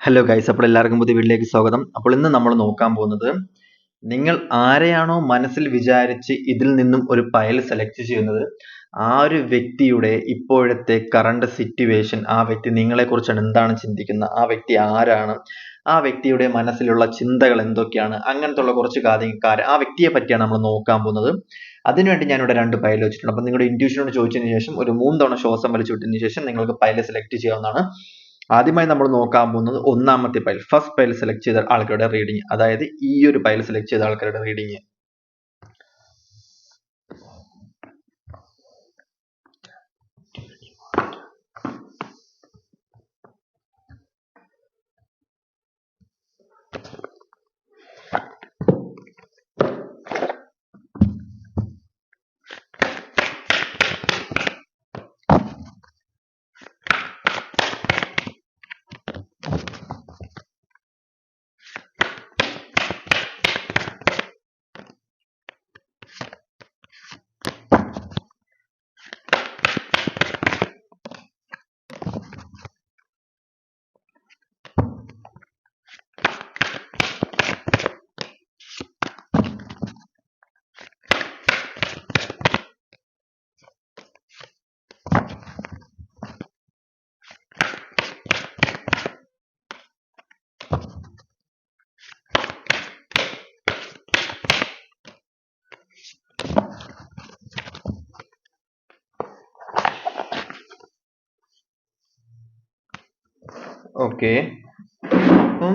Hello guys അപ്പോൾ എല്ലാവർക്കും പുതിയ വീട്ടിലേക്ക് സ്വാഗതം. അപ്പോൾ ഇന്ന് നമ്മൾ നോക്കാൻ പോകുന്നത് നിങ്ങൾ ആരെയാണോ മനസ്സിൽ വിചാരിച്ച് ഇതിൽ നിന്നും ഒരു ഫയൽ സെലക്ട് ചെയ്യുന്നത് ആ ഒരു വ്യക്തിയുടെ ഇപ്പോഴത്തെ കറണ്ട് സിറ്റുവേഷൻ ആ വ്യക്തി നിങ്ങളെക്കുറിച്ചാണ് എന്താണ് ചിന്തിക്കുന്നത് ആ വ്യക്തി ആരാണ് ആ വ്യക്തിയുടെ മനസ്സിലുള്ള ചിന്തകൾ എന്തൊക്കെയാണ് അങ്ങനത്തെ ഉള്ള കുറച്ച് കാര്യക്കാർ ആ വ്യക്തിയെ പറ്റിയാണ് നമ്മൾ നോക്കാൻ പോകുന്നത്. അതിനുവേണ്ടി ഞാനിവിടെ രണ്ട് ഫയൽ വെച്ചിട്ടുണ്ട്. അപ്പം നിങ്ങളുടെ ഇന്റ്യൂഷനോട് ചോദിച്ചതിന് ശേഷം ഒരു മൂന്ന് തവണ ശ്വാസം വലിച്ചു വിട്ടതിന് ശേഷം നിങ്ങൾക്ക് ഫയൽ സെലക്ട് ചെയ്യാവുന്നതാണ്. ആദ്യമായി നമ്മൾ നോക്കാൻ പോകുന്നത് ഒന്നാമത്തെ പൈൽ ഫസ്റ്റ് പൈൽ സെലക്ട് ചെയ്ത ആൾക്കാരുടെ റീഡിങ് അതായത് ഈ ഒരു പൈൽ സെലക്ട് ചെയ്ത ആൾക്കാരുടെ റീഡിങ് ഓക്കെ. അപ്പം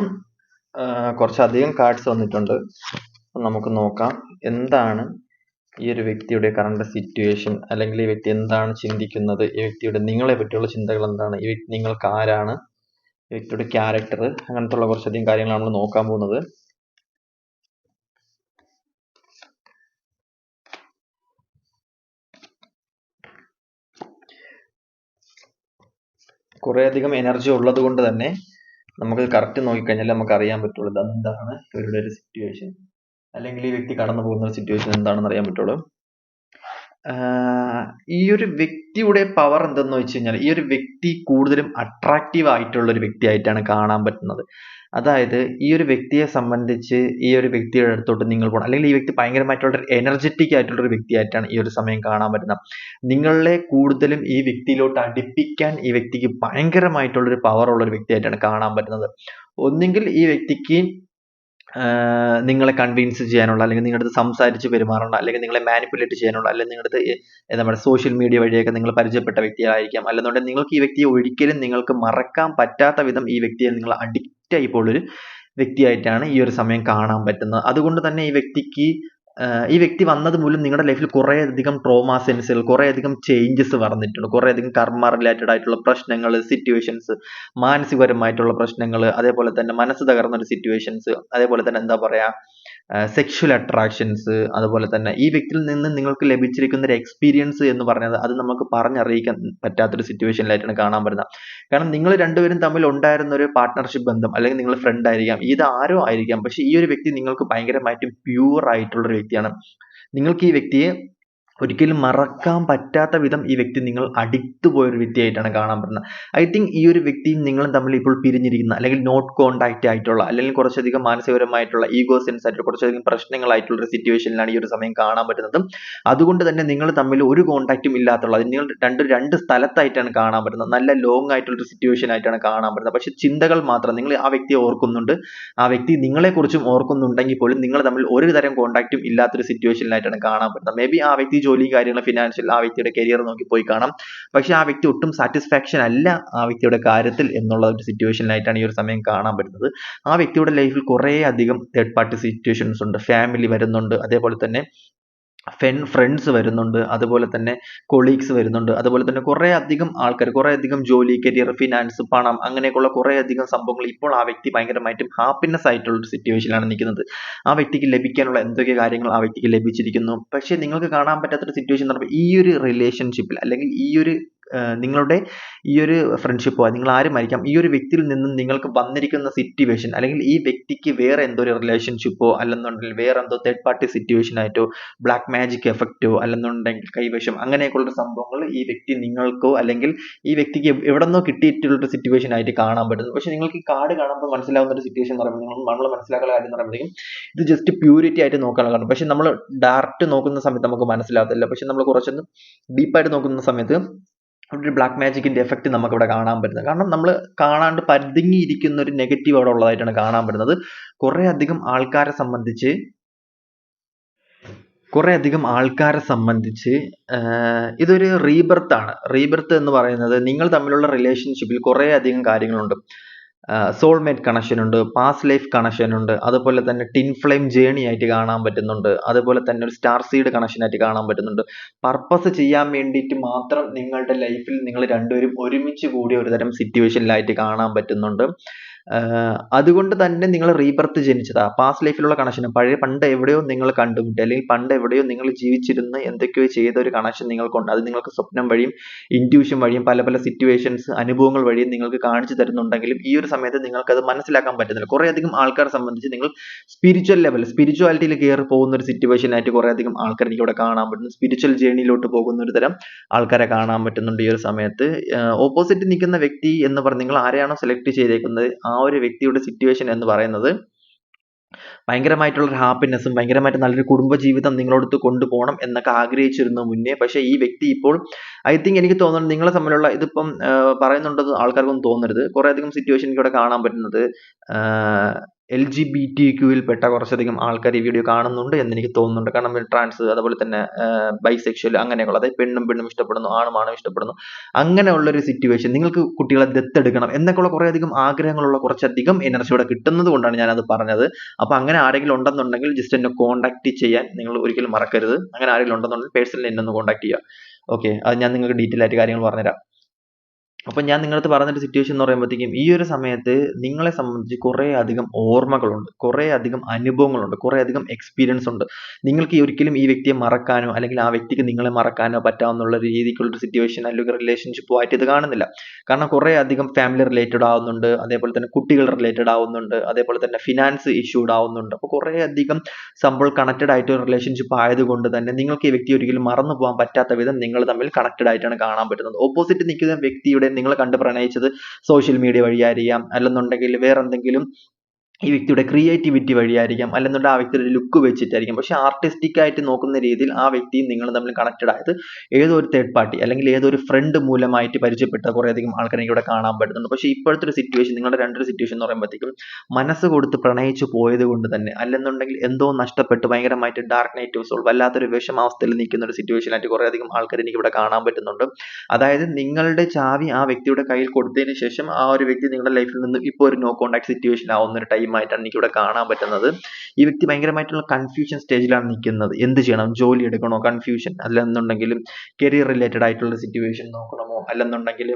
കുറച്ചധികം കാർഡ്സ് വന്നിട്ടുണ്ട്. നമുക്ക് നോക്കാം. എന്താണ് ഈ ഒരു വ്യക്തിയുടെ കറണ്ട് സിറ്റുവേഷൻ അല്ലെങ്കിൽ ഈ വ്യക്തി എന്താണ് ചിന്തിക്കുന്നത്? ഈ വ്യക്തിയുടെ നിങ്ങളെ പറ്റിയുള്ള ചിന്തകൾ എന്താണ്? ഈ വ്യക്തി നിങ്ങൾക്ക് ആരാണ്? ഈ വ്യക്തിയുടെ ക്യാരക്ടർ അങ്ങനത്തെ ഉള്ള കുറച്ചധികം കാര്യങ്ങളാണ് നമ്മൾ നോക്കാൻ പോകുന്നത്. കുറേയധികം എനർജി ഉള്ളത് കൊണ്ട് തന്നെ നമുക്ക് കറക്റ്റ് നോക്കിക്കഴിഞ്ഞാൽ നമുക്ക് അറിയാൻ പറ്റുള്ളൂ എന്താണ് ഇവരുടെ ഒരു സിറ്റുവേഷൻ അല്ലെങ്കിൽ ഈ വ്യക്തി കടന്നു പോകുന്ന ഒരു സിറ്റുവേഷൻ എന്താണെന്ന് അറിയാൻ പറ്റുള്ളൂ. ഈ ഒരു വ്യക്തിയുടെ പവർ എന്തെന്ന് വെച്ച് കഴിഞ്ഞാൽ ഈ ഒരു വ്യക്തി കൂടുതലും അട്രാക്റ്റീവ് ആയിട്ടുള്ള ഒരു വ്യക്തിയായിട്ടാണ് കാണാൻ പറ്റുന്നത്. അതായത് ഈ ഒരു വ്യക്തിയെ സംബന്ധിച്ച് ഈ ഒരു വ്യക്തിയുടെ അടുത്തോട്ട് നിങ്ങൾ പോകണം അല്ലെങ്കിൽ ഈ വ്യക്തി ഭയങ്കരമായിട്ടുള്ള എനർജറ്റിക് ആയിട്ടുള്ള ഒരു വ്യക്തിയായിട്ടാണ് ഈ ഒരു സമയം കാണാൻ പറ്റുന്നത്. നിങ്ങളെ കൂടുതലും ഈ വ്യക്തിയിലോട്ട് അടുപ്പിക്കാൻ ഈ വ്യക്തിക്ക് ഭയങ്കരമായിട്ടുള്ള ഒരു പവർ ഉള്ള ഒരു വ്യക്തിയായിട്ടാണ് കാണാൻ പറ്റുന്നത്. ഒന്നുകിൽ ഈ വ്യക്തിക്ക് നിങ്ങളെ കൺവിൻസ് ചെയ്യാനുള്ള അല്ലെങ്കിൽ നിങ്ങളുടെ അടുത്ത് സംസാരിച്ച് പെരുമാറണം അല്ലെങ്കിൽ നിങ്ങളെ മാനിപ്പുലേറ്റ് ചെയ്യാനുള്ള അല്ലെങ്കിൽ നിങ്ങളുടെ നമ്മുടെ സോഷ്യൽ മീഡിയ വഴിയൊക്കെ നിങ്ങൾ പരിചയപ്പെട്ട വ്യക്തിയായിരിക്കാം അല്ലെന്നുണ്ടെങ്കിൽ നിങ്ങൾക്ക് ഈ വ്യക്തിയെ ഒരിക്കലും നിങ്ങൾക്ക് മറക്കാൻ പറ്റാത്ത വിധം ഈ വ്യക്തിയെ നിങ്ങൾ അഡിക്റ്റ് ആയി പോകുന്നൊരു വ്യക്തിയായിട്ടാണ് ഈ ഒരു സമയം കാണാൻ പറ്റുന്നത്. അതുകൊണ്ട് തന്നെ ഈ വ്യക്തിക്ക് ഈ വ്യക്തി വന്നത് മൂലം നിങ്ങളുടെ ലൈഫിൽ കുറേ അധികം ട്രോമാ സെൻസുകൾ കുറേ അധികം ചേഞ്ചസ് വന്നിട്ടുണ്ട്. കുറേ അധികം കർമ്മ റിലേറ്റഡ് ആയിട്ടുള്ള പ്രശ്നങ്ങൾ സിറ്റുവേഷൻസ് മാനസികപരമായിട്ടുള്ള പ്രശ്നങ്ങൾ അതേപോലെ തന്നെ മനസ്സ് തകർന്ന ഒരു സിറ്റുവേഷൻസ് അതേപോലെ തന്നെ എന്താ പറയാ സെക്ഷൽ അട്രാക്ഷൻസ് അതുപോലെ തന്നെ ഈ വ്യക്തിയിൽ നിന്ന് നിങ്ങൾക്ക് ലഭിച്ചിരിക്കുന്ന ഒരു എക്സ്പീരിയൻസ് എന്ന് പറഞ്ഞത് അത് നമുക്ക് പറഞ്ഞറിയിക്കാൻ പറ്റാത്തൊരു സിറ്റുവേഷനിലായിട്ടാണ് കാണാൻ പറ്റുന്നത്. കാരണം നിങ്ങൾ രണ്ടുപേരും തമ്മിൽ ഉണ്ടായിരുന്ന ഒരു പാർട്ട്ണർഷിപ്പ് ബന്ധം അല്ലെങ്കിൽ നിങ്ങൾ ഫ്രണ്ട് ആയിരിക്കാം. ഇത് ആരോ ആയിരിക്കാം. പക്ഷെ ഈ ഒരു വ്യക്തി നിങ്ങൾക്ക് ഭയങ്കരമായിട്ടും പ്യൂർ ആയിട്ടുള്ള ഒരു വ്യക്തിയാണ്. നിങ്ങൾക്ക് ഈ വ്യക്തിയെ ഒരിക്കലും മറക്കാൻ പറ്റാത്ത വിധം ഈ വ്യക്തി നിങ്ങൾ അഡിക്റ്റ് പോയൊരു വ്യക്തിയായിട്ടാണ് കാണാൻ പറ്റുന്നത്. ഐ തിങ്ക് ഈ ഒരു വ്യക്തിയും നിങ്ങളും തമ്മിൽ ഇപ്പോൾ പിരിഞ്ഞിരിക്കുന്ന അല്ലെങ്കിൽ നോട്ട് കോണ്ടാക്റ്റ് ആയിട്ടുള്ള അല്ലെങ്കിൽ കുറച്ചധികം മാനസികപരമായിട്ടുള്ള ഈഗോ സെൻസ് ആയിട്ടുള്ള കുറച്ചധികം പ്രശ്നങ്ങളായിട്ടുള്ള ഒരു സിറ്റുവേഷനിലാണ് ഈ ഒരു സമയം കാണാൻ പറ്റുന്നത്. അതുകൊണ്ട് തന്നെ നിങ്ങൾ തമ്മിൽ ഒരു കോണ്ടാക്റ്റും ഇല്ലാത്തുള്ള നിങ്ങൾ രണ്ട് രണ്ട് സ്ഥലത്തായിട്ടാണ് കാണാൻ പറ്റുന്നത്. നല്ല ലോങ് ആയിട്ടുള്ള ഒരു സിറ്റുവേഷൻ ആയിട്ടാണ് കാണാൻ പറ്റുന്നത്. പക്ഷെ ചിന്തകൾ മാത്രം നിങ്ങൾ ആ വ്യക്തിയെ ഓർക്കുന്നുണ്ട്. ആ വ്യക്തി നിങ്ങളെക്കുറിച്ചും ഓർക്കുന്നുണ്ടെങ്കിൽ പോലും നിങ്ങൾ തമ്മിൽ ഒരു തരം കോണ്ടാക്റ്റും ഇല്ലാത്തൊരു സിറ്റുവേഷനിലായിട്ടാണ് കാണാൻ പറ്റുന്നത്. മേ ബി ആ വ്യക്തി ജോലി കാര്യങ്ങൾ ഫിനാൻഷ്യൽ ആ വ്യക്തിയുടെ കരിയർ നോക്കി പോയി കാണാം. പക്ഷെ ആ വ്യക്തി ഒട്ടും സാറ്റിസ്ഫാക്ഷൻ അല്ല ആ വ്യക്തിയുടെ കാര്യത്തിൽ എന്നുള്ള ഒരു സിറ്റുവേഷനിലായിട്ടാണ് ഈ ഒരു സമയം കാണാൻ പറ്റുന്നത്. ആ വ്യക്തിയുടെ ലൈഫിൽ കുറേ അധികം തേർഡ് പാർട്ടി സിറ്റുവേഷൻസ് ഉണ്ട്. ഫാമിലി വരുന്നുണ്ട്. അതേപോലെ തന്നെ ഫെൻ ഫ്രണ്ട്സ് വരുന്നുണ്ട് അതുപോലെ തന്നെ കൊളീഗ്സ് വരുന്നുണ്ട് അതുപോലെ തന്നെ കുറേ അധികം ആൾക്കാർ കുറേ അധികം ജോലി കരിയർ ഫിനാൻസ് പണം അങ്ങനെയൊക്കെയുള്ള കുറേ അധികം സംഭവങ്ങൾ ഇപ്പോൾ ആ വ്യക്തി ഭയങ്കരമായിട്ടും ഹാപ്പിനെസ് ആയിട്ടുള്ള ഒരു സിറ്റുവേഷനിലാണ് നിൽക്കുന്നത്. ആ വ്യക്തിക്ക് ലഭിക്കാനുള്ള എന്തൊക്കെ കാര്യങ്ങൾ ആ വ്യക്തിക്ക് ലഭിച്ചിരിക്കുന്നു? പക്ഷേ നിങ്ങൾക്ക് കാണാൻ പറ്റാത്തൊരു സിറ്റുവേഷൻ എന്ന് പറയുമ്പോൾ ഈ ഒരു റിലേഷൻഷിപ്പിൽ അല്ലെങ്കിൽ ഈ ഒരു നിങ്ങളുടെ ഈ ഒരു ഫ്രണ്ട്ഷിപ്പോ നിങ്ങൾ ആരുമായിരിക്കാം ഈ ഒരു വ്യക്തിയിൽ നിന്നും നിങ്ങൾക്ക് വന്നിരിക്കുന്ന സിറ്റുവേഷൻ അല്ലെങ്കിൽ ഈ വ്യക്തിക്ക് വേറെ എന്തോ ഒരു റിലേഷൻഷിപ്പോ അല്ലെന്നുണ്ടെങ്കിൽ വേറെ എന്തോ തേർഡ് പാർട്ടി സിറ്റുവേഷൻ ആയിട്ടോ ബ്ലാക്ക് മാജിക് എഫക്റ്റോ അല്ലെന്നുണ്ടെങ്കിൽ കൈവശം അങ്ങനെയൊക്കെയുള്ള സംഭവങ്ങൾ ഈ വ്യക്തി നിങ്ങൾക്കോ അല്ലെങ്കിൽ ഈ വ്യക്തിക്ക് എവിടെ നിന്നോ കിട്ടിയിട്ടുള്ള സിറ്റുവേഷൻ ആയിട്ട് കാണാൻ പറ്റുന്നു. പക്ഷെ നിങ്ങൾക്ക് ഈ കാർഡ് കാണുമ്പോൾ മനസ്സിലാവുന്ന ഒരു സിറ്റുവേഷൻ എന്ന് പറയുമ്പോൾ നമ്മൾ മനസ്സിലാക്കുന്ന കാര്യം എന്ന് പറയുമ്പോഴേക്കും ഇത് ജസ്റ്റ് പ്യൂരിറ്റി ആയിട്ട് നോക്കാനുള്ള കാരണം. പക്ഷെ നമ്മൾ ഡയറക്റ്റ് നോക്കുന്ന സമയത്ത് നമുക്ക് മനസ്സിലാകത്തില്ല. പക്ഷെ നമ്മൾ കുറച്ചൊന്ന് ഡീപ്പായിട്ട് നോക്കുന്ന സമയത്ത് അവിടെ ഒരു ബ്ലാക്ക് മാജിക്കിന്റെ എഫക്റ്റ് നമുക്ക് ഇവിടെ കാണാൻ പറ്റുന്നത്. കാരണം നമ്മൾ കാണാണ്ട് പരുതിങ്ങിയിരിക്കുന്ന ഒരു നെഗറ്റീവ് അവിടെ ഉള്ളതായിട്ടാണ് കാണാൻ പറ്റുന്നത്. കുറേ അധികം ആൾക്കാരെ സംബന്ധിച്ച് കുറേ അധികം ആൾക്കാരെ സംബന്ധിച്ച് ഇതൊരു റീബർത്ത് ആണ്. റീബർത്ത് എന്ന് പറയുന്നത് നിങ്ങൾ തമ്മിലുള്ള റിലേഷൻഷിപ്പിൽ കുറേ അധികം കാര്യങ്ങളുണ്ട്. സോൾമേറ്റ് കണക്ഷൻ ഉണ്ട് പാസ് ലൈഫ് കണക്ഷൻ ഉണ്ട് അതുപോലെ തന്നെ ടിൻ ഫ്ലെയിം ജേണി ആയിട്ട് കാണാൻ പറ്റുന്നുണ്ട് അതുപോലെ തന്നെ ഒരു സ്റ്റാർ സീഡ് കണക്ഷൻ ആയിട്ട് കാണാൻ പറ്റുന്നുണ്ട്. പർപ്പസ് ചെയ്യാൻ വേണ്ടിയിട്ട് മാത്രം നിങ്ങളുടെ ലൈഫിൽ നിങ്ങൾ രണ്ടുപേരും ഒരുമിച്ച് കൂടിയ ഒരു തരം സിറ്റുവേഷനിലായിട്ട് കാണാൻ പറ്റുന്നുണ്ട്. അതുകൊണ്ട് തന്നെ നിങ്ങൾ റീബർത്ത് ജനിച്ചതാ. പാസ്റ്റ് ലൈഫിലുള്ള കണക്ഷൻ പഴയ പണ്ട് എവിടെയോ നിങ്ങൾ കണ്ടുമുട്ടി. അല്ലെങ്കിൽ പണ്ട് എവിടെയോ നിങ്ങൾ ജീവിച്ചിരുന്ന് എന്തൊക്കെയോ ചെയ്ത ഒരു കണക്ഷൻ നിങ്ങൾക്കുണ്ട്. അത് നിങ്ങൾക്ക് സ്വപ്നം വഴിയും ഇന്റ്യൂഷൻ വഴിയും പല പല സിറ്റുവേഷൻസ് അനുഭവങ്ങൾ വഴിയും നിങ്ങൾക്ക് കാണിച്ചു തരുന്നുണ്ടെങ്കിലും ഈ ഒരു സമയത്ത് നിങ്ങൾക്ക് അത് മനസ്സിലാക്കാൻ പറ്റുന്നില്ല. കുറേ അധികം ആൾക്കാരെ സംബന്ധിച്ച് നിങ്ങൾ സ്പിരിച്വൽ ലെവൽ സ്പിരിച്വാലിറ്റിയിൽ കയറി പോകുന്ന ഒരു സിറ്റുവേഷൻ ആയിട്ട് കുറേ അധികം ആൾക്കാർ എനിക്ക് ഇവിടെ കാണാൻ പറ്റുന്നു. സ്പിരിച്വൽ ജേണിയിലോട്ട് പോകുന്ന ഒരു തരം ആൾക്കാരെ കാണാൻ പറ്റുന്നുണ്ട് ഈ ഒരു സമയത്ത്. ഓപ്പോസിറ്റ് നിൽക്കുന്ന വ്യക്തി എന്ന് പറഞ്ഞ് നിങ്ങൾ ആരെയാണോ സെലക്ട് ചെയ്തേക്കുന്നത്? ആ ഒരു വ്യക്തിയുടെ സിറ്റുവേഷൻ എന്ന് പറയുന്നത് ഭയങ്കരമായിട്ടുള്ള ഒരു ഹാപ്പിനെസ്സും ഭയങ്കരമായിട്ട് നല്ലൊരു കുടുംബജീവിതം നിങ്ങളടുത്ത് കൊണ്ടുപോകണം എന്നൊക്കെ ആഗ്രഹിച്ചിരുന്നു മുന്നേ. പക്ഷേ ഈ വ്യക്തി ഇപ്പോൾ ഐ തിങ്ക് എനിക്ക് തോന്നുന്നു നിങ്ങളെ തമ്മിലുള്ള ഇതിപ്പം പറയുന്നുണ്ടെന്ന് ആൾക്കാർക്കൊന്നും തോന്നരുത്. കുറേ അധികം സിറ്റുവേഷൻ ഇവിടെ കാണാൻ പറ്റുന്നത്. എൽ ജി ബി ടി ക്യൂവിൽ പെട്ട കുറച്ചധികം ആൾക്കാർ ഈ വീഡിയോ കാണുന്നുണ്ട് എന്ന് എനിക്ക് തോന്നുന്നുണ്ട്. കാരണം ട്രാൻസ് അതുപോലെ തന്നെ ബൈസെക്ഷൽ അങ്ങനെയുള്ള അതായത് പെണ്ണും പെണ്ണും ഇഷ്ടപ്പെടുന്നു ആണും ആണും ഇഷ്ടപ്പെടുന്നു. അങ്ങനെയുള്ള ഒരു സിറ്റുവേഷൻ നിങ്ങൾക്ക് കുട്ടികളെ ദത്തെടുക്കണം എന്നൊക്കെയുള്ള കുറേ അധികം ആഗ്രഹങ്ങളുള്ള കുറച്ചധികം എനർജി ഇവിടെ കിട്ടുന്നത് കൊണ്ടാണ് ഞാനത് പറഞ്ഞത്. അപ്പോൾ അങ്ങനെ ആരെങ്കിലും ഉണ്ടെന്നുണ്ടെങ്കിൽ ജസ്റ്റ് എന്നെ കോൺടാക്ട് ചെയ്യാൻ നിങ്ങൾ ഒരിക്കലും മറക്കരുത്. അങ്ങനെ ആരെങ്കിലും ഉണ്ടെന്നുണ്ടെങ്കിൽ പേഴ്സണലി എന്നെ ഒന്ന് കോൺടാക്ട് ചെയ്യുക. ഓക്കെ അത് ഞാൻ നിങ്ങൾക്ക് ഡീറ്റെയിൽ ആയിട്ട് കാര്യങ്ങൾ പറഞ്ഞുതരാം. അപ്പോൾ ഞാൻ നിങ്ങളടുത്ത് പറഞ്ഞൊരു സിറ്റുവേഷൻ എന്ന് പറയുമ്പോഴത്തേക്കും ഈ ഒരു സമയത്ത് നിങ്ങളെ സംബന്ധിച്ച് കുറേ അധികം ഓർമ്മകളുണ്ട്. കുറേ അധികം അനുഭവങ്ങളുണ്ട്. കുറേ അധികം എക്സ്പീരിയൻസ് ഉണ്ട്. നിങ്ങൾക്ക് ഒരിക്കലും ഈ വ്യക്തിയെ മറക്കാനോ അല്ലെങ്കിൽ ആ വ്യക്തിക്ക് നിങ്ങളെ മറക്കാനോ പറ്റാവുന്നുള്ള രീതിക്കുള്ള ഒരു സിറ്റുവേഷൻ അല്ലെങ്കിൽ റിലേഷൻഷിപ്പോ ആയിട്ട് ഇത് കാണുന്നില്ല. കാരണം കുറേ അധികം ഫാമിലി റിലേറ്റഡ് ആവുന്നുണ്ട്. അതേപോലെ തന്നെ കുട്ടികൾ റിലേറ്റഡ് ആവുന്നുണ്ട്. അതേപോലെ തന്നെ ഫിനാൻസ് ഇഷ്യൂഡ് ആവുന്നുണ്ട്. അപ്പോൾ കുറേ അധികം സംഭവം കണക്റ്റഡ് ആയിട്ട് ഒരു റിലേഷൻഷിപ്പ് ആയതുകൊണ്ട് തന്നെ നിങ്ങൾക്ക് ഈ വ്യക്തി ഒരിക്കലും മറന്നു പോകാൻ പറ്റാത്ത വിധം നിങ്ങൾ തമ്മിൽ കണക്റ്റഡ് ആയിട്ടാണ് കാണാൻ പറ്റുന്നത്. ഓപ്പോസിറ്റ് നിൽക്കുന്ന വ്യക്തിയുടെ നിങ്ങൾ കണ്ട് പ്രണയിച്ചത് സോഷ്യൽ മീഡിയ വഴിയായിരിക്കാം അല്ലെന്നുണ്ടെങ്കിൽ വേറെ എന്തെങ്കിലും ഈ വ്യക്തിയുടെ ക്രിയേറ്റിവിറ്റി വഴിയായിരിക്കാം അല്ലെന്നുണ്ടെങ്കിൽ ആ വ്യക്തിയുടെ ലുക്ക് വെച്ചിട്ടായിരിക്കും. പക്ഷേ ആർട്ടിസ്റ്റിക് ആയിട്ട് നോക്കുന്ന രീതിയിൽ ആ വ്യക്തിയും നിങ്ങളും തമ്മിൽ കണക്റ്റഡ് ആയത് ഏതോ ഒരു തേർഡ് പാർട്ടി അല്ലെങ്കിൽ ഏതൊരു ഫ്രണ്ട് മൂലമായിട്ട് പരിചയപ്പെട്ട കുറേയധികം ആൾക്കാരെ ഇവിടെ കാണാൻ പറ്റുന്നുണ്ട്. പക്ഷേ ഇപ്പോഴത്തെ ഒരു സിറ്റുവേഷൻ നിങ്ങളുടെ രണ്ടൊരു സിറ്റുവേഷൻ എന്ന് പറയുമ്പോഴത്തേക്കും മനസ്സ് കൊടുത്ത് പ്രണയിച്ചു പോയത് കൊണ്ട് തന്നെ അല്ലെന്നുണ്ടെങ്കിൽ എന്തോ നഷ്ടപ്പെട്ട് ഭയങ്കരമായിട്ട് ഡാർക്ക് നൈറ്റ് സോൾ വല്ലാത്തൊരു വിഷമാവസ്ഥയിൽ നിൽക്കുന്ന ഒരു സിറ്റുവേഷനായിട്ട് കുറേയധികം ആൾക്കാർ എനിക്ക് ഇവിടെ കാണാൻ പറ്റുന്നുണ്ട്. അതായത് നിങ്ങളുടെ ചാവി ആ വ്യക്തിയുടെ കയ്യിൽ കൊടുത്തതിന് ശേഷം ആ ഒരു വ്യക്തി നിങ്ങളുടെ ലൈഫിൽ നിന്ന് ഇപ്പോൾ ഒരു നോ കോൺടാക്ട് സിറ്റുവേഷൻ ആവുന്ന ഒരു ടൈം ആയിട്ടാണ് എനിക്ക് ഇവിടെ കാണാൻ പറ്റുന്നത്. ഈ വ്യക്തി ഭയങ്കരമായിട്ടുള്ള കൺഫ്യൂഷൻ സ്റ്റേജിലാണ് നിൽക്കുന്നത്. എന്ത് ചെയ്യണം? ജോലി എടുക്കണോ? കൺഫ്യൂഷൻ അല്ലെന്നുണ്ടെങ്കിൽ കരിയർ റിലേറ്റഡ് ആയിട്ടുള്ള സിറ്റുവേഷൻ നോക്കണമോ? അല്ലെന്നുണ്ടെങ്കിൽ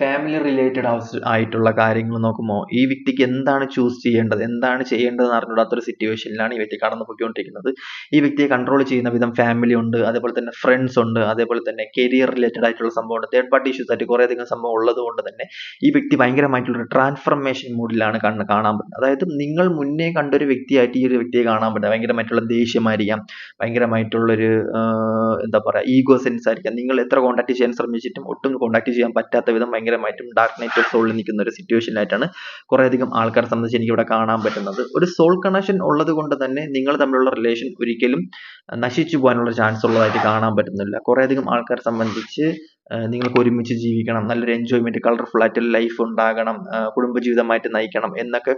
ഫാമിലി റിലേറ്റഡ് ആയിട്ടുള്ള കാര്യങ്ങൾ നോക്കുമ്പോൾ ഈ വ്യക്തിക്ക് എന്താണ് ചൂസ് ചെയ്യേണ്ടത്? എന്താണ് ചെയ്യേണ്ടതെന്ന് അറിഞ്ഞൂടാത്തൊരു സിറ്റുവേഷനിലാണ് ഈ വ്യക്തി കടന്നു പോയിക്കൊണ്ടിരിക്കുന്നത് ഈ വ്യക്തിയെ കൺട്രോൾ ചെയ്യുന്ന വിധം ഫാമിലി ഉണ്ട് അതേപോലെ തന്നെ ഫ്രണ്ട്സ് ഉണ്ട് അതേപോലെ തന്നെ കരിയർ റിലേറ്റഡ് ആയിട്ടുള്ള സംഭവമുണ്ട് തേർഡ് പാർട്ടി ഇഷ്യൂസ് ആയിട്ട് കുറേ അധികം സംഭവം ഉള്ളത് കൊണ്ട് തന്നെ ഈ വ്യക്തി ഭയങ്കരമായിട്ടുള്ള ട്രാൻസ്ഫർമേഷൻ മൂഡിലാണ് കണ്ണ് കാണാൻ പറ്റുന്നത്. അതായത് നിങ്ങൾ മുന്നേ കണ്ടൊരു വ്യക്തിയായിട്ട് ഈ ഒരു വ്യക്തിയെ കാണാൻ പറ്റും ഭയങ്കരമായിട്ടുള്ള ദേഷ്യമായിരിക്കാം ഭയങ്കരമായിട്ടുള്ളൊരു എന്താ പറയുക ഈഗോ സെൻസ് ആയിരിക്കാം. നിങ്ങൾ എത്ര കോൺടാക്ട് ചെയ്യാൻ ശ്രമിച്ചിട്ടും ഒട്ടും കോൺടാക്ട് ചെയ്യാൻ പറ്റാത്ത വിധം ഭയങ്കരമായിട്ടും ഡാർക്ക് നൈറ്റ് ഓഫ് സോളിൽ നിൽക്കുന്ന ഒരു സിറ്റുവേഷനിലായിട്ടാണ് കുറേയധികം ആൾക്കാരെ സംബന്ധിച്ച് എനിക്ക് ഇവിടെ കാണാൻ പറ്റുന്നത്. ഒരു സോൾ കണക്ഷൻ ഉള്ളത് കൊണ്ട് തന്നെ നിങ്ങൾ തമ്മിലുള്ള റിലേഷൻ ഒരിക്കലും നശിച്ചു പോകാനുള്ള ചാൻസ് ഉള്ളതായിട്ട് കാണാൻ പറ്റുന്നില്ല. കുറേയധികം ആൾക്കാരെ സംബന്ധിച്ച് നിങ്ങൾക്ക് ഒരുമിച്ച് ജീവിക്കണം. നല്ലൊരു എൻജോയ്മെന്റ് കളർഫുൾ ആയിട്ട് ലൈഫ് ഉണ്ടാകണം. കുടുംബജീവിതമായിട്ട് നയിക്കണം എന്നൊക്കെ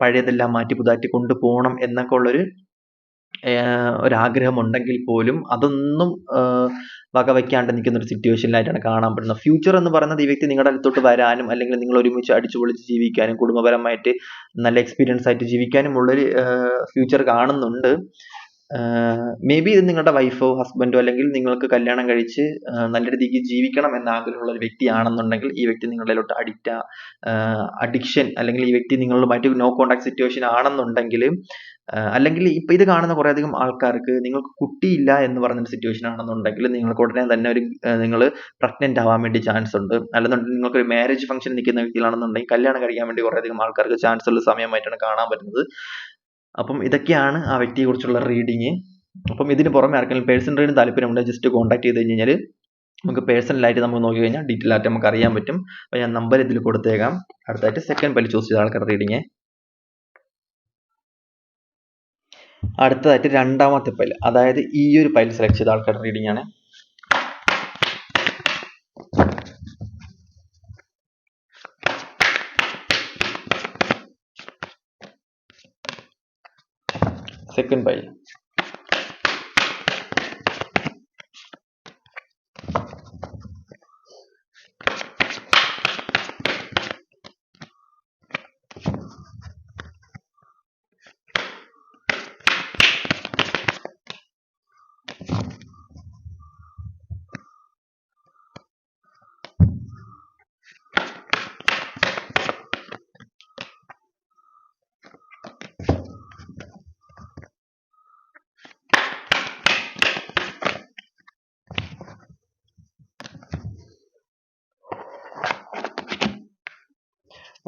പഴയതെല്ലാം മാറ്റി പുതാറ്റി കൊണ്ടുപോകണം എന്നൊക്കെ ഉള്ളൊരു ഒരാഗ്രഹമുണ്ടെങ്കിൽ പോലും അതൊന്നും വകവയ്ക്കാണ്ട് നിൽക്കുന്ന ഒരു സിറ്റുവേഷനിലായിട്ടാണ് കാണാൻ പറ്റുന്നത് ഫ്യൂച്ചർ എന്ന് പറയുന്നത് ഈ വ്യക്തി നിങ്ങളുടെ അടുത്തോട്ട് വരാനും അല്ലെങ്കിൽ നിങ്ങൾ ഒരുമിച്ച് അടിച്ചുപൊളിച്ച് ജീവിക്കാനും കുടുംബപരമായിട്ട് നല്ല എക്സ്പീരിയൻസ് ആയിട്ട് ജീവിക്കാനും ഉള്ളൊരു ഫ്യൂച്ചർ കാണുന്നുണ്ട്. മേ ബി ഇത് നിങ്ങളുടെ വൈഫോ ഹസ്ബൻഡോ അല്ലെങ്കിൽ നിങ്ങൾക്ക് കല്യാണം കഴിച്ച് നല്ല രീതിക്ക് ജീവിക്കണം എന്ന ആഗ്രഹമുള്ള ഒരു വ്യക്തിയാണെന്നുണ്ടെങ്കിൽ ഈ വ്യക്തി നിങ്ങളിലോട്ട് അഡിക്റ്റ് അഡിക്ഷൻ അല്ലെങ്കിൽ ഈ വ്യക്തി നിങ്ങളുമായിട്ട് നോ കോണ്ടാക്ട് സിറ്റുവേഷൻ ആണെന്നുണ്ടെങ്കിൽ അല്ലെങ്കിൽ ഇപ്പൊ ഇത് കാണുന്ന കുറേ അധികം ആൾക്കാർക്ക് നിങ്ങൾക്ക് കുട്ടിയില്ല എന്ന് പറഞ്ഞൊരു സിറ്റുവേഷൻ ആണെന്നുണ്ടെങ്കിൽ നിങ്ങൾക്ക് ഉടനെ തന്നെ ഒരു നിങ്ങൾ പ്രഗ്നന്റ് ആവാൻ വേണ്ടി ചാൻസ് ഉണ്ട്. അല്ലെന്നുണ്ടെങ്കിൽ നിങ്ങൾക്ക് ഒരു മാരേജ് ഫംഗ്ഷൻ നിൽക്കുന്ന വ്യക്തികളാണെന്നുണ്ടെങ്കിൽ കല്യാണം കഴിക്കാൻ വേണ്ടി കുറേ അധികം ആൾക്കാർക്ക് ചാൻസ് ഉള്ള സമയമായിട്ടാണ് കാണാൻ പറ്റുന്നത്. അപ്പം ഇതൊക്കെയാണ് ആ വ്യക്തിയെ കുറിച്ചുള്ള റീഡിങ് അപ്പം ഇതിന് പുറമെ ആർക്കെങ്കിലും പേഴ്സണൽ റീഡിങ് താല്പര്യമുണ്ടെങ്കിൽ ജസ്റ്റ് കോൺടാക്ട് ചെയ്ത് കഴിഞ്ഞ് കഴിഞ്ഞാൽ നമുക്ക് പേഴ്സണലായിട്ട് നമുക്ക് നോക്കി കഴിഞ്ഞാൽ ഡീറ്റെയിൽ ആയിട്ട് നമുക്ക് അറിയാൻ പറ്റും. അപ്പോൾ ഞാൻ നമ്പർ ഇതിൽ കൊടുത്തേക്കാം. അടുത്തായിട്ട് സെക്കൻഡ് പല്ല് ചൂസ് ചെയ്ത ആൾക്കാരുടെ റീഡിങ് അടുത്തതായിട്ട് രണ്ടാമത്തെ പല്ല് അതായത് ഈ ഒരു പല്ല് സെലക്ട് ചെയ്ത ആൾക്കാരുടെ റീഡിംഗ് ആണ്. സെക്കൻഡ് പല്ല്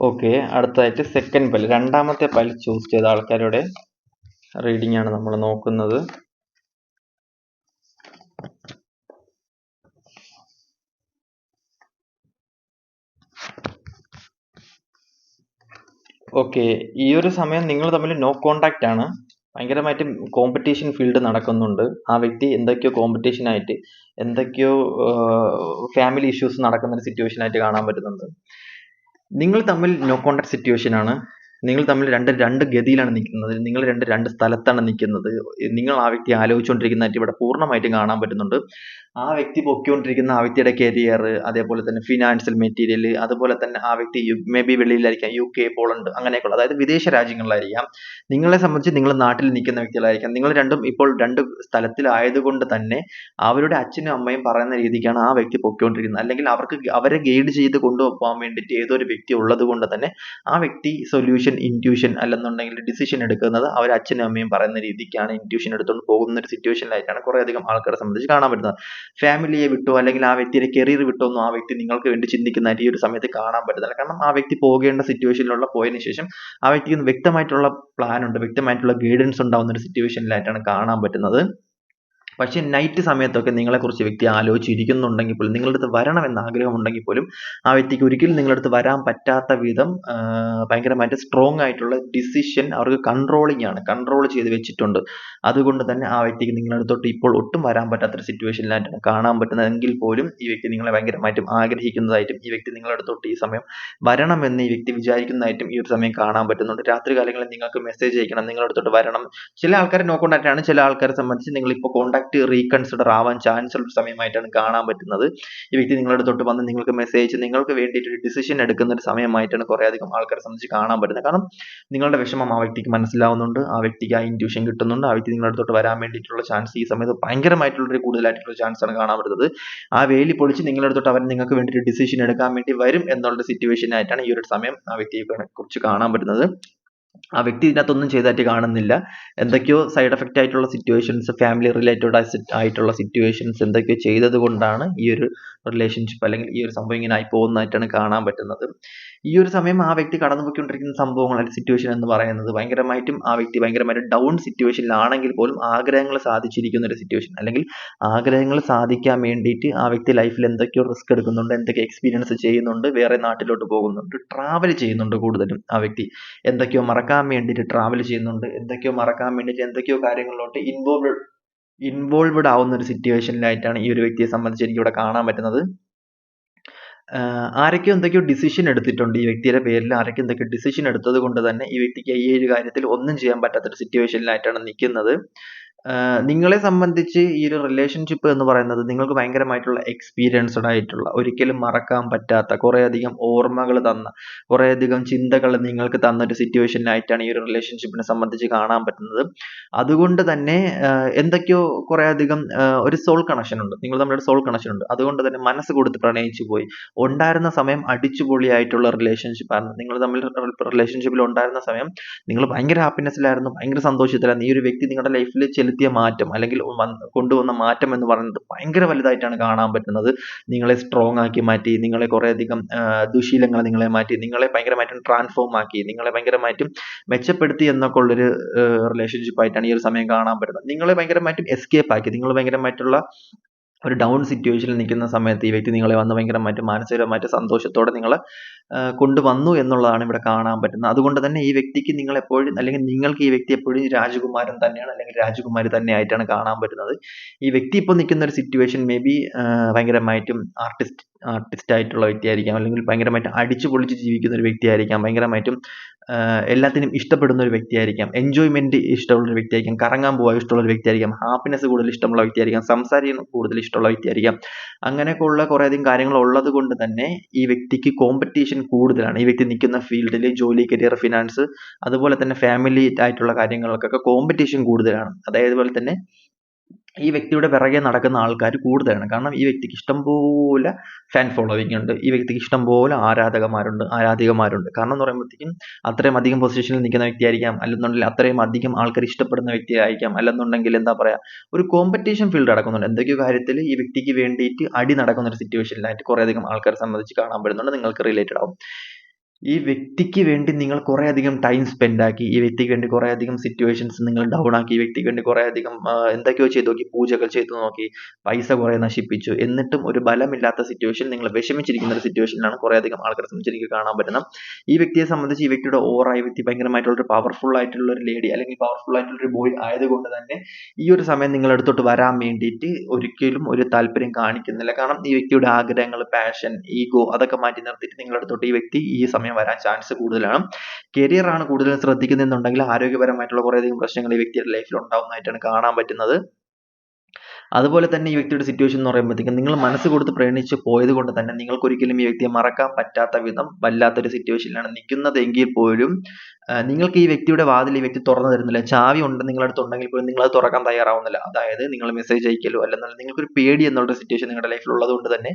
ഓക്കെ അടുത്തതായിട്ട് സെക്കൻഡ് പല്ല്. രണ്ടാമത്തെ പല്ല് ചൂസ് ചെയ്ത ആൾക്കാരുടെ റീഡിംഗ് ആണ് നമ്മൾ നോക്കുന്നത്. ഓക്കെ ഈ ഒരു സമയം നിങ്ങൾ തമ്മിൽ നോ കോണ്ടാക്റ്റ് ആണ്. ഭയങ്കരമായിട്ട് കോമ്പറ്റീഷൻ ഫീൽഡ് നടക്കുന്നുണ്ട്. ആ വ്യക്തി എന്തൊക്കെയോ കോമ്പറ്റീഷൻ ആയിട്ട് എന്തൊക്കെയോ ഫാമിലി ഇഷ്യൂസ് നടക്കുന്ന ഒരു സിറ്റുവേഷൻ ആയിട്ട് കാണാൻ പറ്റുന്നുണ്ട്. നിങ്ങൾ തമ്മിൽ നോ കോൺടാക്ട് സിറ്റുവേഷൻ ആണ്. നിങ്ങൾ തമ്മിൽ രണ്ട് രണ്ട് ഗതിയിലാണ് നിൽക്കുന്നത്. നിങ്ങൾ രണ്ട് രണ്ട് സ്ഥലത്താണ് നിൽക്കുന്നത്. നിങ്ങൾ ആ വ്യക്തി ആലോചിച്ചുകൊണ്ടിരിക്കുന്നതായിട്ട് ഇവിടെ പൂർണമായിട്ടും കാണാൻ പറ്റുന്നുണ്ട്. ആ വ്യക്തി പൊക്കിക്കൊണ്ടിരിക്കുന്ന ആ വ്യക്തിയുടെ കരിയർ അതേപോലെ തന്നെ ഫിനാൻഷ്യൽ മെറ്റീരിയൽ അതുപോലെ തന്നെ ആ വ്യക്തി മേ ബി വെളിയിലായിരിക്കാം യു കെ പോളണ്ട് അങ്ങനെയൊക്കെയുള്ള അതായത് വിദേശ രാജ്യങ്ങളിലായിരിക്കാം. നിങ്ങളെ സംബന്ധിച്ച് നിങ്ങൾ നാട്ടിൽ നിൽക്കുന്ന വ്യക്തികളായിരിക്കാം. നിങ്ങൾ രണ്ടും ഇപ്പോൾ രണ്ട് സ്ഥലത്തിലായതുകൊണ്ട് തന്നെ അവരുടെ അച്ഛനും അമ്മയും പറയുന്ന രീതിക്കാണ് ആ വ്യക്തി പൊക്കിക്കൊണ്ടിരിക്കുന്നത്. അല്ലെങ്കിൽ അവർക്ക് അവരെ ഗൈഡ് ചെയ്ത് കൊണ്ടുപോകാൻ വേണ്ടിയിട്ട് ഏതോ ഒരു വ്യക്തി ഉള്ളത് കൊണ്ട് തന്നെ ആ വ്യക്തി സൊല്യൂഷൻ ഇന്റ്യൂഷൻ അല്ലെന്നുണ്ടെങ്കിൽ ഡിസിഷൻ എടുക്കുന്നത് അവർ അച്ഛനും അമ്മയും പറയുന്ന രീതിക്കാണ് ഇന്റ്യൂഷൻ എടുത്തുകൊണ്ട് പോകുന്ന ഒരു സിറ്റുവേഷനിലായിട്ടാണ് കുറേ അധികം ആൾക്കാരെ സംബന്ധിച്ച് കാണാൻ പറ്റുന്നത്. ഫാമിലിയെ വിട്ടോ അല്ലെങ്കിൽ ആ വ്യക്തിയുടെ കരിയർ വിട്ടോ ഒന്നും ആ വ്യക്തി നിങ്ങൾക്ക് വേണ്ടി ചിന്തിക്കുന്ന ഈ ഒരു സമയത്ത് കാണാൻ പറ്റുന്നില്ല. കാരണം ആ വ്യക്തി പോകേണ്ട സിറ്റുവേഷനിലുള്ള പോയതിനു ശേഷം ആ വ്യക്തിക്ക് വ്യക്തമായിട്ടുള്ള പ്ലാൻ ഉണ്ട് വ്യക്തമായിട്ടുള്ള ഗൈഡൻസ് ഉണ്ടാവുന്ന ഒരു സിറ്റുവേഷനിലായിട്ടാണ് കാണാൻ പറ്റുന്നത്. പക്ഷേ നൈറ്റ് സമയത്തൊക്കെ നിങ്ങളെക്കുറിച്ച് വ്യക്തി ആലോചിച്ചിരിക്കുന്നുണ്ടെങ്കിൽ പോലും നിങ്ങളുടെ അടുത്ത് വരണമെന്ന് ആഗ്രഹമുണ്ടെങ്കിൽ പോലും ആ വ്യക്തിക്ക് ഒരിക്കലും നിങ്ങളുടെ അടുത്ത് വരാൻ പറ്റാത്ത വിധം ഭയങ്കരമായിട്ട് സ്ട്രോങ് ആയിട്ടുള്ള ഡിസിഷൻ അവർക്ക് കൺട്രോളിങ് ആണ്. കൺട്രോൾ ചെയ്ത് വെച്ചിട്ടുണ്ട്. അതുകൊണ്ട് തന്നെ ആ വ്യക്തിക്ക് നിങ്ങളുടെ അടുത്തോട്ട് ഇപ്പോൾ ഒട്ടും വരാൻ പറ്റാത്തൊരു സിറ്റുവേഷനിലായിട്ടാണ് കാണാൻ പറ്റുന്നതെങ്കിൽ പോലും ഈ വ്യക്തി നിങ്ങളെ ഭയങ്കരമായിട്ടും ആഗ്രഹിക്കുന്നതായിട്ടും ഈ വ്യക്തി നിങ്ങളുടെ അടുത്തോട്ട് ഈ സമയം വരണമെന്ന് ഈ വ്യക്തി വിചാരിക്കുന്നതായിട്ടും ഈ ഒരു സമയം കാണാൻ പറ്റുന്നുണ്ട്. രാത്രി കാലങ്ങളിൽ നിങ്ങൾക്ക് മെസ്സേജ് അയക്കണം നിങ്ങളുടെ അടുത്തോട്ട് വരണം. ചില ആൾക്കാർ നോ കോണ്ടാക്ട് ആണ് ചില ആൾക്കാരെ സംബന്ധിച്ച് നിങ്ങൾ ഇപ്പോൾ കോണ്ടാക്ട് റീകൺസിഡർ ആവാൻ ചാൻസ് ഉള്ള സമയമായിട്ടാണ് കാണാൻ പറ്റുന്നത്. ഈ വ്യക്തി നിങ്ങളുടെ തൊട്ട് വന്ന് നിങ്ങൾക്ക് മെസ്സേജ് നിങ്ങൾക്ക് വേണ്ടിയിട്ട് ഒരു ഡിസിഷൻ എടുക്കുന്ന ഒരു സമയമായിട്ടാണ് കുറേ അധികം ആൾക്കാരെ സംബന്ധിച്ച് കാണാൻ പറ്റുന്നത്. കാരണം നിങ്ങളുടെ വിഷമം ആ വ്യക്തിക്ക് മനസ്സിലാവുന്നുണ്ട് ആ വ്യക്തിക്ക് ആ ഇന്റ്യൂഷൻ കിട്ടുന്നുണ്ട് ആ വ്യക്തി നിങ്ങളുടെ തൊട്ട് വരാൻ വേണ്ടിയിട്ടുള്ള ചാൻസ് ഈ സമയത്ത് ഭയങ്കരമായിട്ടുള്ള ഒരു കൂടുതലായിട്ടുള്ള ചാൻസ് ആണ് കാണാൻ പറ്റുന്നത്. ആ വേലി പൊളിച്ച് നിങ്ങളുടെ തൊട്ട് അവർ നിങ്ങൾക്ക് വേണ്ടി ഒരു ഡിസിഷൻ എടുക്കാൻ വേണ്ടി വരും എന്നുള്ള സിറ്റുവേഷൻ ആയിട്ടാണ് ഈ ഒരു സമയം ആ വ്യക്തിയെ കുറിച്ച് കാണാൻ പറ്റുന്നത്. ആ വ്യക്തി ഇതിനകത്തൊന്നും ചെയ്തതായിട്ട് കാണുന്നില്ല. എന്തൊക്കെയോ സൈഡ് എഫക്റ്റ് ആയിട്ടുള്ള സിറ്റുവേഷൻസ് ഫാമിലി റിലേറ്റഡ് ആയിട്ടുള്ള സിറ്റുവേഷൻസ് എന്തൊക്കെയോ ചെയ്തത് കൊണ്ടാണ് ഈ ഒരു റിലേഷൻഷിപ്പ് അല്ലെങ്കിൽ ഈ ഒരു സംഭവം ഇങ്ങനെ ആയി പോകുന്നതായിട്ടാണ് കാണാൻ പറ്റുന്നത്. ഈ ഒരു സമയം ആ വ്യക്തി കടന്നുപോയിക്കൊണ്ടിരിക്കുന്ന സംഭവങ്ങൾ അല്ലെങ്കിൽ സിറ്റുവേഷൻ എന്ന് പറയുന്നത് ഭയങ്കരമായിട്ടും ആ വ്യക്തി ഭയങ്കരമായിട്ട് ഡൗൺ സിറ്റുവേഷനിലാണെങ്കിൽ പോലും ആഗ്രഹങ്ങൾ സാധിച്ചിരിക്കുന്ന ഒരു സിറ്റുവേഷൻ അല്ലെങ്കിൽ ആഗ്രഹങ്ങൾ സാധിക്കാൻ വേണ്ടിയിട്ട് ആ വ്യക്തി ലൈഫിൽ എന്തൊക്കെയോ റിസ്ക് എടുക്കുന്നുണ്ട് എന്തൊക്കെ എക്സ്പീരിയൻസ് ചെയ്യുന്നുണ്ട് വേറെ നാട്ടിലോട്ട് പോകുന്നുണ്ട് ട്രാവൽ ചെയ്യുന്നുണ്ട് കൂടുതലും ആ വ്യക്തി. എന്തൊക്കെയോ മറക്കാൻ വേണ്ടിയിട്ട് ട്രാവൽ ചെയ്യുന്നുണ്ട് എന്തൊക്കെയോ മറക്കാൻ വേണ്ടിയിട്ട് എന്തൊക്കെയോ കാര്യങ്ങളിലോട്ട് ഇൻവോൾവ് ഇൻവോൾവ്ഡ് ആവുന്ന ഒരു സിറ്റുവേഷനിലായിട്ടാണ് ഈ ഒരു വ്യക്തിയെ സംബന്ധിച്ച് എനിക്ക് ഇവിടെ കാണാൻ പറ്റുന്നത്. ആരൊക്കെയോ എന്തൊക്കെയോ ഡിസിഷൻ എടുത്തിട്ടുണ്ട് ഈ വ്യക്തിയുടെ പേരിൽ. ആരൊക്കെ എന്തൊക്കെയോ ഡിസിഷൻ എടുത്തത് കൊണ്ട് തന്നെ ഈ വ്യക്തിക്ക് ഈ ഒരു കാര്യത്തിൽ ഒന്നും ചെയ്യാൻ പറ്റാത്ത ഒരു സിറ്റുവേഷനിലായിട്ടാണ് നിൽക്കുന്നത്. നിങ്ങളെ സംബന്ധിച്ച് ഈ ഒരു റിലേഷൻഷിപ്പ് എന്ന് പറയുന്നത് നിങ്ങൾക്ക് ഭയങ്കരമായിട്ടുള്ള എക്സ്പീരിയൻസ്ഡ് ആയിട്ടുള്ള ഒരിക്കലും മറക്കാൻ പറ്റാത്ത കുറേയധികം ഓർമ്മകൾ തന്ന കുറേയധികം ചിന്തകൾ നിങ്ങൾക്ക് തന്ന ഒരു സിറ്റുവേഷനായിട്ടാണ് ഈ ഒരു റിലേഷൻഷിപ്പിനെ സംബന്ധിച്ച് കാണാൻ പറ്റുന്നത്. അതുകൊണ്ട് തന്നെ എന്തൊക്കെയോ കുറേയധികം ഒരു സോൾ കണക്ഷൻ ഉണ്ട്. നിങ്ങൾ തമ്മിലൊരു സോൾ കണക്ഷൻ ഉണ്ട്. അതുകൊണ്ട് തന്നെ മനസ്സ് കൊടുത്ത് പ്രണയിച്ചു പോയി. ഉണ്ടായിരുന്ന സമയം അടിച്ചുപൊളിയായിട്ടുള്ള റിലേഷൻഷിപ്പ് ആണ്. നിങ്ങൾ തമ്മിൽ റിലേഷൻഷിപ്പിൽ ഉണ്ടായിരുന്ന സമയം നിങ്ങൾ ഭയങ്കര ഹാപ്പിനെസ്സിലായിരുന്നു ഭയങ്കര സന്തോഷത്തിലായിരുന്നു. ഈ ഒരു വ്യക്തി നിങ്ങളുടെ ലൈഫിൽ ചെലുത്തിയ മാറ്റം അല്ലെങ്കിൽ കൊണ്ടുവന്ന മാറ്റം എന്ന് പറയുന്നത് ഭയങ്കര വലുതായിട്ടാണ് കാണാൻ പറ്റുന്നത്. നിങ്ങളെ സ്ട്രോങ് ആക്കി മാറ്റി നിങ്ങളെ കുറേയധികം ദുശീലങ്ങളെ നിങ്ങളെ മാറ്റി നിങ്ങളെ ഭയങ്കരമായിട്ടും ട്രാൻസ്ഫോം ആക്കി നിങ്ങളെ ഭയങ്കരമായിട്ടും മെച്ചപ്പെടുത്തി എന്നൊക്കെ ഉള്ളൊരു റിലേഷൻഷിപ്പ് ആയിട്ടാണ് ഈ ഒരു സമയം കാണാൻ പറ്റുന്നത്. നിങ്ങളെ ഭയങ്കരമായിട്ടും എസ്കേപ്പ് ആക്കി നിങ്ങൾ ഭയങ്കരമായിട്ടുള്ള ഒരു ഡൗൺ സിറ്റുവേഷനിൽ നിൽക്കുന്ന സമയത്ത് ഈ വ്യക്തി നിങ്ങളെ വന്ന് ഭയങ്കര മറ്റു മാനസികമായിട്ട് സന്തോഷത്തോടെ നിങ്ങളെ കൊണ്ടുവന്നു എന്നുള്ളതാണ് ഇവിടെ കാണാൻ പറ്റുന്നത്. അതുകൊണ്ട് തന്നെ ഈ വ്യക്തിക്ക് നിങ്ങൾ എപ്പോഴും അല്ലെങ്കിൽ നിങ്ങൾക്ക് ഈ വ്യക്തി എപ്പോഴും രാജകുമാരൻ തന്നെയാണ് അല്ലെങ്കിൽ രാജകുമാരി തന്നെ ആയിട്ടാണ് കാണാൻ പറ്റുന്നത്. ഈ വ്യക്തി ഇപ്പോൾ നിൽക്കുന്ന ഒരു സിറ്റുവേഷൻ മേ ബി ഭയങ്കരമായിട്ടും ആർട്ടിസ്റ്റ് ആർട്ടിസ്റ്റ് ആയിട്ടുള്ള വ്യക്തിയായിരിക്കാം അല്ലെങ്കിൽ ഭയങ്കരമായിട്ട് അടിച്ചു പൊളിച്ച് ജീവിക്കുന്ന ഒരു വ്യക്തിയായിരിക്കാം ഭയങ്കരമായിട്ടും എല്ലാത്തിനും ഇഷ്ടപ്പെടുന്ന ഒരു വ്യക്തിയായിരിക്കാം. എൻജോയ്മെന്റ് ഇഷ്ടമുള്ള ഒരു വ്യക്തിയായിരിക്കാം. കറങ്ങാൻ പോകാൻ ഇഷ്ടമുള്ള ഒരു വ്യക്തിയായിരിക്കാം. ഹാപ്പിനെസ് കൂടുതൽ ഇഷ്ടമുള്ള വ്യക്തിയായിരിക്കാം. സംസാരിക്കാൻ കൂടുതൽ ഇഷ്ടമുള്ള വ്യക്തിയായിരിക്കാം. അങ്ങനെയൊക്കെ ഉള്ള കുറേയധികം കാര്യങ്ങൾ ഉള്ളത് കൊണ്ട് തന്നെ ഈ വ്യക്തിക്ക് കോമ്പറ്റീഷൻ കൂടുതലാണ്. ഈ വ്യക്തി നിൽക്കുന്ന ഫീൽഡിൽ ജോലി കരിയർ ഫിനാൻസ് അതുപോലെ തന്നെ ഫാമിലി ആയിട്ടുള്ള കാര്യങ്ങൾക്കൊക്കെ കോമ്പറ്റീഷൻ കൂടുതലാണ്. അതേപോലെ തന്നെ ഈ വ്യക്തിയുടെ പിറകെ നടക്കുന്ന ആൾക്കാർ കൂടുതലാണ്. കാരണം ഈ വ്യക്തിക്ക് ഇഷ്ടംപോലെ ഫാൻ ഫോളോവിങ് ഉണ്ട്. ഈ വ്യക്തിക്ക് ഇഷ്ടംപോലെ ആരാധകമാരുണ്ട് ആരാധികമാരുണ്ട്. കാരണം എന്ന് പറയുമ്പോഴത്തേക്കും അത്രയും അധികം പൊസിഷനിൽ നിൽക്കുന്ന വ്യക്തിയായിരിക്കാം. അല്ലെന്നുണ്ടെങ്കിൽ അത്രയും അധികം ആൾക്കാർ ഇഷ്ടപ്പെടുന്ന വ്യക്തിയായിരിക്കാം. അല്ലെന്നുണ്ടെങ്കിൽ എന്താ പറയുക ഒരു കോമ്പറ്റീഷൻ ഫീൽഡ് നടക്കുന്നുണ്ട്. എന്തൊക്കെയോ കാര്യത്തിൽ ഈ വ്യക്തിക്ക് വേണ്ടിയിട്ട് അടി നടക്കുന്ന ഒരു സിറ്റുവേഷനിലായിട്ട് കുറേയധികം ആൾക്കാരെ സംബന്ധിച്ച് കാണാൻ പറ്റുന്നുണ്ട്. നിങ്ങൾക്ക് റിലേറ്റഡ് ആവും. ഈ വ്യക്തിക്ക് വേണ്ടി നിങ്ങൾ കുറേ അധികം ടൈം സ്പെൻഡ് ആക്കി ഈ വ്യക്തിക്ക് വേണ്ടി കുറേ അധികം സിറ്റുവേഷൻസ് നിങ്ങൾ ഡൗൺ ആക്കി ഈ വ്യക്തിക്ക് വേണ്ടി കുറേ അധികം എന്തൊക്കെയോ ചെയ്തു നോക്കി പൂജകൾ ചെയ്തു നോക്കി പൈസ കുറേ നശിപ്പിച്ചു. എന്നിട്ടും ഒരു ബലമില്ലാത്ത സിറ്റുവേഷൻ നിങ്ങൾ വിഷമിച്ചിരിക്കുന്ന ഒരു സിറ്റുവേഷനിലാണ് കുറേ അധികം ആൾക്കാരെ സംബന്ധിച്ച് എനിക്ക് കാണാൻ പറ്റുന്നത്. ഈ വ്യക്തിയെ സംബന്ധിച്ച് ഈ വ്യക്തിയുടെ ഓറ ഈ വ്യക്തി ഭയങ്കരമായിട്ടുള്ള ഒരു പവർഫുൾ ആയിട്ടുള്ള ഒരു ലേഡി അല്ലെങ്കിൽ പവർഫുൾ ആയിട്ടുള്ള ഒരു ബോയ് ആയതുകൊണ്ട് തന്നെ ഈ ഒരു സമയം നിങ്ങൾ എടുത്തോട്ട് വരാൻ വേണ്ടിയിട്ട് ഒരിക്കലും ഒരു താല്പര്യം കാണിക്കുന്നില്ല. കാരണം ഈ വ്യക്തിയുടെ ആഗ്രഹങ്ങൾ പാഷൻ ഈഗോ അതൊക്കെ മാറ്റി നിർത്തിയിട്ട് നിങ്ങൾ എടുത്തോട്ട് ഈ വ്യക്തി ഈ സമയം വരാൻ ചാൻസ് കൂടുതലാണ്. കരിയറാണ് കൂടുതൽ ശ്രദ്ധിക്കുന്നതെന്നുണ്ടെങ്കിൽ ആരോഗ്യപരമായിട്ടുള്ള കുറേയധികം പ്രശ്നങ്ങൾ ഈ വ്യക്തിയുടെ ലൈഫിൽ ഉണ്ടാവുന്നതായിട്ടാണ് കാണാൻ പറ്റുന്നത്. അതുപോലെ തന്നെ ഈ വ്യക്തിയുടെ സിറ്റുവേഷൻ എന്ന് പറയുമ്പോഴത്തേക്കും നിങ്ങൾ മനസ്സ് കൊടുത്ത് പ്രേണിച്ച് പോയത് കൊണ്ട് തന്നെ നിങ്ങൾക്ക് ഒരിക്കലും ഈ വ്യക്തിയെ മറക്കാൻ പറ്റാത്ത വിധം വല്ലാത്തൊരു സിറ്റുവേഷനിലാണ് നിൽക്കുന്നതെങ്കിൽ പോലും ആഹ് നിങ്ങൾക്ക് ഈ വ്യക്തിയുടെ വാതിൽ ഈ വ്യക്തി തുറന്നു തരുന്നില്ല. ചാവി ഉണ്ട് നിങ്ങളുടെ അടുത്ത് ഉണ്ടെങ്കിൽ പോലും നിങ്ങൾ അത് തുറക്കാൻ തയ്യാറാവുന്നില്ല. അതായത് നിങ്ങൾ മെസ്സേജ് അയക്കലോ അല്ലെന്നാൽ നിങ്ങൾക്ക് ഒരു പേടി എന്നുള്ള സിറ്റുവേഷൻ നിങ്ങളുടെ ലൈഫിൽ ഉള്ളത് കൊണ്ട് തന്നെ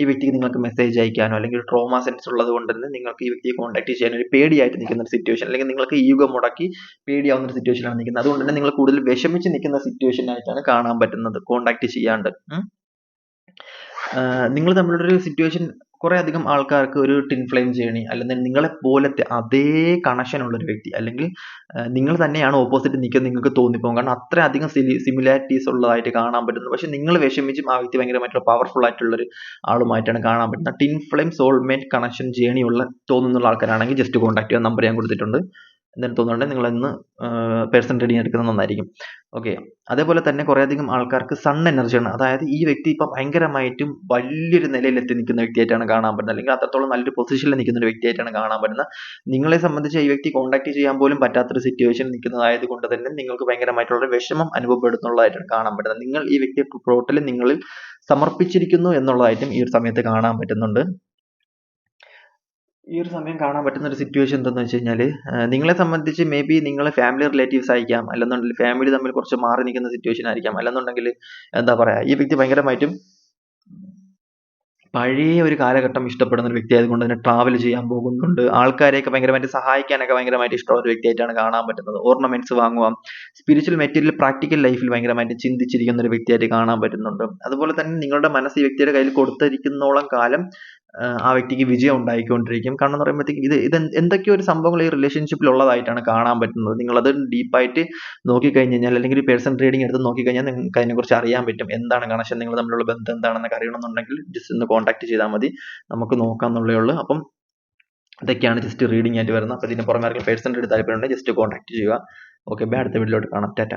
ഈ വ്യക്തിക്ക് നിങ്ങൾക്ക് മെസ്സേജ് അയക്കാനോ അല്ലെങ്കിൽ ട്രോമ സെൻസ് ഉള്ളത് കൊണ്ട് തന്നെ നിങ്ങൾക്ക് ഈ വ്യക്തിയെ കോൺടാക്ട് ചെയ്യാൻ ഒരു പേടിയായിട്ട് നിൽക്കുന്ന ഒരു സിറ്റുവേഷൻ അല്ലെങ്കിൽ നിങ്ങൾക്ക് യുഗം മുടക്കി പേടിയാവുന്ന ഒരു സിറ്റുവേഷനാണ് നിൽക്കുന്നത്. അതുകൊണ്ട് തന്നെ നിങ്ങൾ കൂടുതൽ വിഷമിച്ച് നിൽക്കുന്ന സിറ്റുവേഷൻ ആയിട്ടാണ് കാണാൻ പറ്റുന്നത് കോൺടാക്ട് ചെയ്യാണ്ട്. നിങ്ങൾ തമ്മിലുള്ള ഒരു സിറ്റുവേഷൻ കുറെ അധികം ആൾക്കാർക്ക് ഒരു ടിൻ ഫ്ലെയിം ജേണി അല്ലെങ്കിൽ നിങ്ങളെ പോലത്തെ അതേ കണക്ഷൻ ഉള്ള ഒരു വ്യക്തി അല്ലെങ്കിൽ നിങ്ങൾ തന്നെയാണ് ഓപ്പോസിറ്റ് നിൽക്കുന്നത് നിങ്ങൾക്ക് തോന്നിപ്പോകും. കാരണം അത്ര അധികം സിമിലാരിറ്റീസ് ഉള്ളതായിട്ട് കാണാൻ പറ്റുന്നു പക്ഷെ നിങ്ങൾ വിഷമിച്ചും ആ വ്യക്തി ഭയങ്കരമായിട്ടുള്ള പവർഫുൾ ആയിട്ടുള്ള ഒരു ആളുമായിട്ടാണ് കാണാൻ പറ്റുന്നത്. Twin flame soulmate connection journey ഉള്ള തോന്നുന്നുള്ള ആൾക്കാരാണെങ്കിൽ ജസ്റ്റ് കോൺടാക്ട് ചെയ്യാൻ നമ്പർ ഞാൻ കൊടുത്തിട്ടുണ്ട്. എന്തെങ്കിലും തോന്നുന്നുണ്ടെങ്കിൽ നിങ്ങൾ ഇന്ന് പേഴ്സൺ റീഡിങ് എടുക്കുന്നത് നന്നായിരിക്കും. ഓക്കെ. അതേപോലെ തന്നെ കുറേയധികം ആൾക്കാർക്ക് സൺ എനർജിയാണ്. അതായത് ഈ വ്യക്തി ഇപ്പം ഭയങ്കരമായിട്ടും വലിയൊരു നിലയിൽ എത്തി നിൽക്കുന്ന വ്യക്തിയായിട്ടാണ് കാണാൻ പറ്റുന്നത്. അല്ലെങ്കിൽ അത്രത്തോളം നല്ലൊരു പൊസിഷനിൽ നിൽക്കുന്ന ഒരു വ്യക്തിയായിട്ടാണ് കാണാൻ പറ്റുന്നത്. നിങ്ങളെ സംബന്ധിച്ച് ഈ വ്യക്തി കോൺടാക്ട് ചെയ്യാൻ പോലും പറ്റാത്തൊരു സിറ്റുവേഷൻ നിൽക്കുന്നതായത് കൊണ്ട് തന്നെ നിങ്ങൾക്ക് ഭയങ്കരമായിട്ടുള്ള വിഷമം അനുഭവപ്പെടുന്നുള്ളതായിട്ടാണ് കാണാൻ പറ്റുന്നത്. നിങ്ങൾ ഈ വ്യക്തിയെ ടോട്ടലി നിങ്ങളിൽ സമർപ്പിച്ചിരിക്കുന്നു എന്നുള്ളതായിട്ടും ഈ ഒരു സമയത്ത് കാണാൻ പറ്റുന്നുണ്ട്. ഈ ഒരു സമയം കാണാൻ പറ്റുന്ന ഒരു സിറ്റുവേഷൻ എന്താണെന്ന് വെച്ച് കഴിഞ്ഞാൽ നിങ്ങളെ സംബന്ധിച്ച് മേ ബി നിങ്ങളെ ഫാമിലി റിലേറ്റീവ്സ് ആയിരിക്കാം. അല്ലെന്നുണ്ടെങ്കിൽ ഫാമിലി തമ്മിൽ കുറച്ച് മാറി നിൽക്കുന്ന സിറ്റുവേഷൻ ആയിരിക്കാം. അല്ലെന്നുണ്ടെങ്കിൽ എന്താ പറയാ ഈ വ്യക്തി ഭയങ്കരമായിട്ടും പഴയ ഒരു കാലഘട്ടം ഇഷ്ടപ്പെടുന്ന ഒരു വ്യക്തി ആയതുകൊണ്ട് തന്നെ ട്രാവൽ ചെയ്യാൻ പോകുന്നുണ്ട്. ആൾക്കാരെയൊക്കെ ഭയങ്കരമായിട്ട് സഹായിക്കാനൊക്കെ ഭയങ്കരമായിട്ട് ഇഷ്ടമുള്ള ഒരു വ്യക്തിയായിട്ടാണ് കാണാൻ പറ്റുന്നത്. ഓർണമെന്റ്സ് വാങ്ങുക സ്പിരിച്വൽ മെറ്റീരിയൽ പ്രാക്ടിക്കൽ ലൈഫിൽ ഭയങ്കരമായിട്ട് ചിന്തിച്ചിരിക്കുന്ന ഒരു വ്യക്തിയായിട്ട് കാണാൻ പറ്റുന്നുണ്ട്. അതുപോലെ തന്നെ നിങ്ങളുടെ മനസ്സ് ഈ വ്യക്തിയുടെ കയ്യിൽ കൊടുത്തിരിക്കുന്നോളം കാലം ആ വ്യക്തിക്ക് വിജയം ഉണ്ടായിക്കൊണ്ടിരിക്കും. കാരണം എന്ന് പറയുമ്പോഴത്തേക്കും ഇത് ഇത് എന്തൊക്കെയോ ഒരു സംഭവങ്ങൾ ഈ റിലേഷൻഷിപ്പിൽ ഉള്ളതായിട്ടാണ് കാണാൻ പറ്റുന്നത്. നിങ്ങളത് ഡീപ്പായിട്ട് നോക്കിക്കഴിഞ്ഞ് കഴിഞ്ഞാൽ അല്ലെങ്കിൽ ഒരു പേഴ്സൺ റീഡിംഗ് എടുത്ത് നോക്കിക്കഴിഞ്ഞാൽ നിങ്ങൾക്ക് അതിനെക്കുറിച്ച് അറിയാൻ പറ്റും. എന്താണ് കണക്ഷൻ നിങ്ങൾ തമ്മിലുള്ള ബന്ധം എന്താണെന്നൊക്കെ അറിയണമെന്നുണ്ടെങ്കിൽ ജസ്റ്റ് ഒന്ന് കോൺടാക്ട് ചെയ്താൽ മതി. നമുക്ക് നോക്കാമെന്നുള്ളേ ഉള്ളൂ. അപ്പം ഇതൊക്കെയാണ് ജസ്റ്റ് റീഡിംഗ് ആയിട്ട് വരുന്നത്. അപ്പോൾ ഇതിന് പുറമെ ആർക്കും പേഴ്സൺ താല്പര്യം താല്പര്യമുണ്ടെങ്കിൽ ജസ്റ്റ് കോൺടാക്ട് ചെയ്യുക. Okay bye. അടുത്ത വീഡിയോയിലോട്ട് കാണാം. ടാറ്റ.